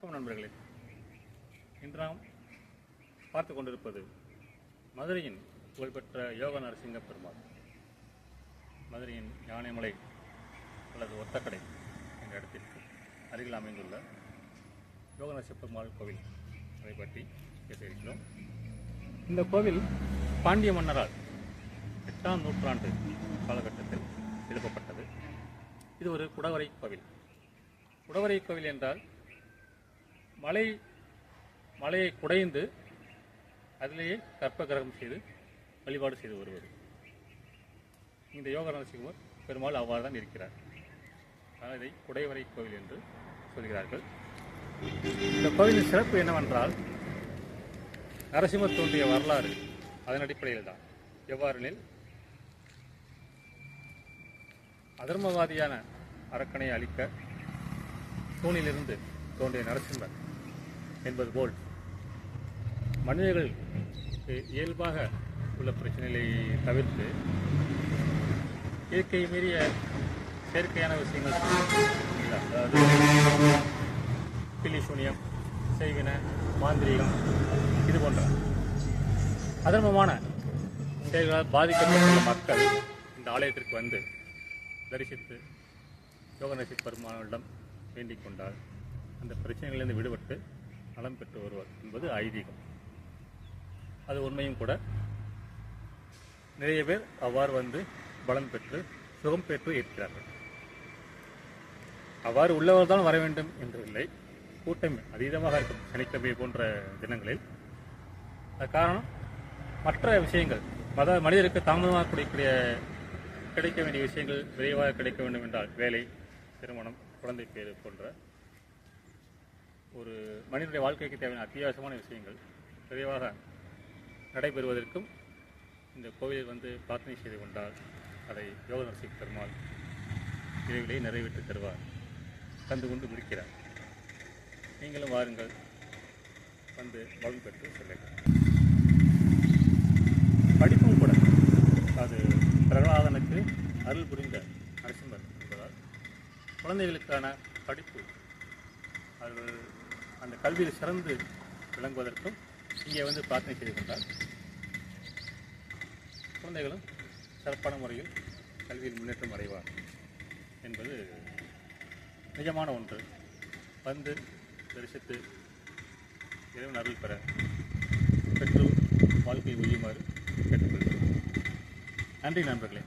வணக்கம் நண்பர்களே. இன்று நாம் பார்த்து கொண்டிருப்பது மதுரையின் புகழ்பெற்ற யோக நரசிங்க பெருமாள். மதுரையின் யானைமலை அல்லது ஒத்தக்கடை என்ற இடத்திற்கு அருகில் அமைந்துள்ள யோக நரசிங்க பெருமாள் கோவில் அதை பற்றி பேச இருக்கிறோம். இந்த கோவில் பாண்டிய மன்னரால் எட்டாம் நூற்றாண்டு காலகட்டத்தில் எழுப்பப்பட்டது. இது ஒரு குடவரை கோவில். குடவரை கோவில் என்றால் மலை மலையை குடைந்து அதிலேயே கற்ப கிரகம் செய்து வழிபாடு செய்து வருவது. இந்த யோக நரசிம்மர் பெருமாள் அவ்வாறு தான் இருக்கிறார். ஆனால் இதை குடைவரை கோவில் என்று சொல்கிறார்கள். இந்த கோவிலின் சிறப்பு என்னவென்றால் நரசிம்மர் தோன்றிய வரலாறு அதன் அடிப்படையில் தான். எவ்வாறெனில் அதர்மவாதியான அரக்கனை அழிக்க தூணிலிருந்து தோன்றிய நரசிம்மர் என்பது போல் மனிதர்கள் இயல்பாக உள்ள பிரச்சனைகளை தவிர்த்து இயற்கை மீறிய செயற்கையான விஷயங்கள் அதாவது பில்லி சூனியம் செய்வின மாந்திரிகம் இது போன்ற அதர்மமான செயல்களால் பாதிக்கப்பட்டுள்ள மக்கள் இந்த ஆலயத்திற்கு வந்து தரிசித்து யோகநசி பெருமானிடம் வேண்டிக் கொண்டால் அந்த பிரச்சனைகளிலிருந்து விடுபட்டு நலம் பெற்று வருவார் என்பது ஐதீகம். அது உண்மையும் கூட. நிறைய பேர் அவ்வாறு வந்து பலன் பெற்று சுகம் பெற்று இருக்கிறார்கள். அவ்வாறு உள்ளவர் தான் வர வேண்டும் என்று இல்லை. கூட்டம் அதீதமாக இருக்கும். சனிக்கிழமை போன்ற தினங்களில். காரணம் மற்ற விஷயங்கள் மத மனிதருக்கு தாமதமாக கிடைக்கக்கூடிய கிடைக்க வேண்டிய விஷயங்கள் விரைவாக கிடைக்க வேண்டும் என்றால் வேலை திருமணம் குழந்தை பேர் போன்ற ஒரு மனிதனுடைய வாழ்க்கைக்கு தேவையான அத்தியாவசியமான விஷயங்கள் விரைவாக நடைபெறுவதற்கும் இந்த கோவிலில் வந்து பிரார்த்தனை செய்து கொண்டால் அதை யோக நரசிங்க பெருமாள் விரைவிலே நிறைவேற்றி தருவார். தந்து கொண்டு முடிக்கிறார். நீங்களும் வாருங்கள். வந்து பலன் பெற்று செல்லுங்கள். படிப்பும் கூட. அது பிரகலாதனுக்கு அருள் புரிந்த நரசிம்மர் என்பதால் குழந்தைகளுக்கான படிப்பு. அவர்கள் அந்த கல்வியில் சிறந்து விளங்குவதற்கும் இங்கே வந்து பிரார்த்தனை செய்து கொண்டால் குழந்தைகளும் சிறப்பான முறையில் கல்வியில் முன்னேற்றம் அடைவார் என்பது நிஜமான ஒன்று. வந்து தரிசித்து இறைவன் அருள் பெற பெற்றோர் வாழ்க்கை ஒழியுமாறு கேட்டுக்கொள்கிறோம். நன்றி நண்பர்களே.